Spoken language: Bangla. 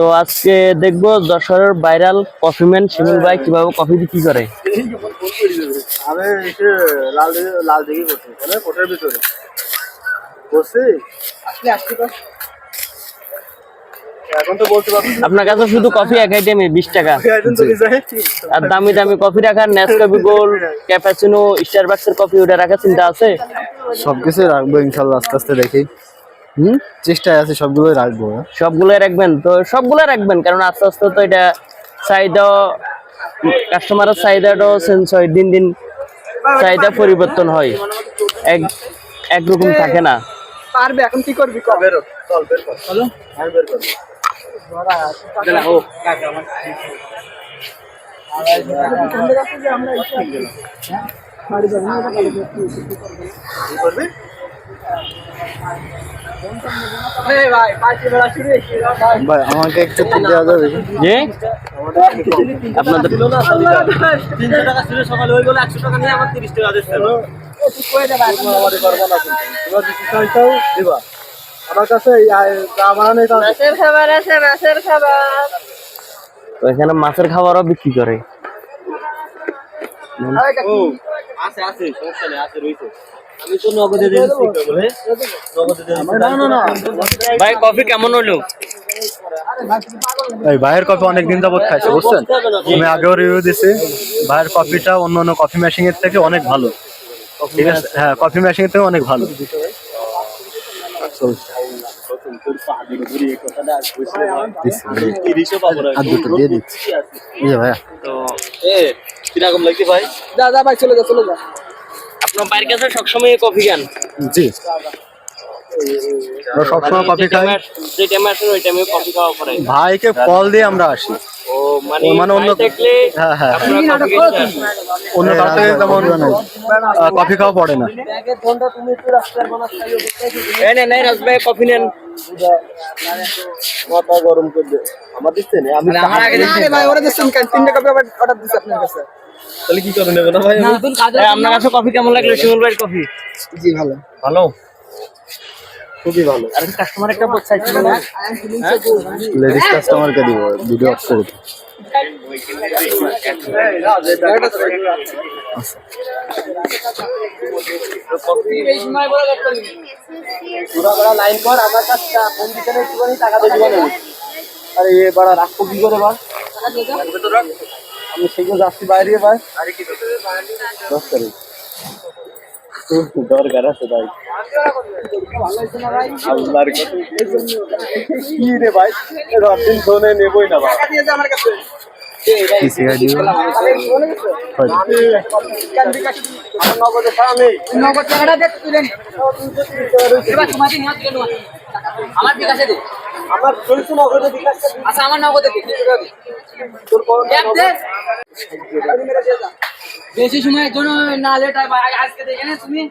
তো আজকে দেখব যশোরের ভাইরাল কফিম্যান শিমুল ভাই কীভাবে কফি বিক্রি করে। আপনার কাছে শুধু কফি এক আইটেমে বিশ টাকা। আর দামি দামি কফি রাখার নেসকফি গোল্ড ক্যাপাচিনো স্টারবাক্সের কফি ওটা রাখার চিন্তা আছে? সবকিছু রাখব ইনশাল্লাহ আস্তে আস্তে দেখি। হুম? চেষ্টায় আছে সবগুলোই রাখব সবগুলোই রাখবেন? তো সবগুলো রাখবেন কারণ আস্তে আস্তে তো এটা চাহিদা কাস্টমারের চাহিদাটাও চেঞ্জ হয় দিন দিন চাহিদা পরিবর্তন হয়। এক একরকম থাকে না। পারবে এখন কি করবি? কবে চল বের কর। চলো আমি বের করব? ভাই আমাকে একটু দেওয়া যাবে? যে আপনাদের তিনশো টাকা ছিল সকালে ওই বলে একশো টাকা নিয়ে আমার তিরিশ টাকা আমার কাছে এই আয়- যা বানানো এটা মাছের খাবার আছে মাছের খাবার। এখানে মাছের খাবারও বিক্রি করে। আছে আছে সমস্যা নেই আছে রয়েছে আমি তো নগদে দিয়ে বলে নগদে দিয়ে না না না ভাই কফি কেমন হলো এই ভাইয়ের কফি অনেক দিন যাবত খাইছে বুঝছেন আমি আগেও রিভিউ দিছি ভাইয়ের কফিটা অন্য অন্য কফি মেশিন এর থেকে অনেক ভালো ঠিক আছে হ্যাঁ কফি মেশিন এর থেকে অনেক ভালো তিরিশও পাবো না আর দুটো দিয়ে দিচ্ছি ভাইয়া তো এ কীরকম লাগছে ভাই? দাদা ভাই চলে যা চলে যা আপনার কাছে সবসময় কফি খান? জি। আমরা সবসময় কফি খাই। যে টাইমে আসেন ওই টাইমে কফি খাওয়া পরে ভাইকে কল দিয়ে আমরা আসি। ও মানে মানে অন্য- হ্যাঁ, হ্যাঁ। আপনারা কফি খেতে আসেন। অন্য কারও থেকে যেমন কফি খাওয়া পড়ে না। এই নেন এই কফি নেন। মাথা গরম করে আমার দিচ্ছে আমি আমার আগে আরে ভাই ওরা দিচ্ছেন তিনটা কপি অর্ডার আপনার কাছে। তাহলে কি করে নেবে না ভাই? আপনার কাছে কফি কেমন লাগল? শিমুল ভাইয়ের কফি? জি ভালো। ভালো? খুবই ভালো। আর কাস্টমার একটা বোধ চাইছিল না? লেডিস কাস্টমারকে দিব ভিডিও অফ করে দিই। পুরা বড় লাইন কর আমার কাছে ফোন দিতে না টাকা দিয়ে আরে এ বড় রাখো কি করে ভাই আমি সেগুলো যাচ্ছি বাইরে ভাই। দশ তারিখ। দরকার আছে ভাই। আল্লাহর কি রে ভাই? রব দিন ফোনে নেবই না ভাই। আমার বিকাশে আমার চলছে নগদে বিকাশ আচ্ছা আমার নগদে তোর বেশি সময়ের জন্য না লেট হয় আজকে দেখে তুমি।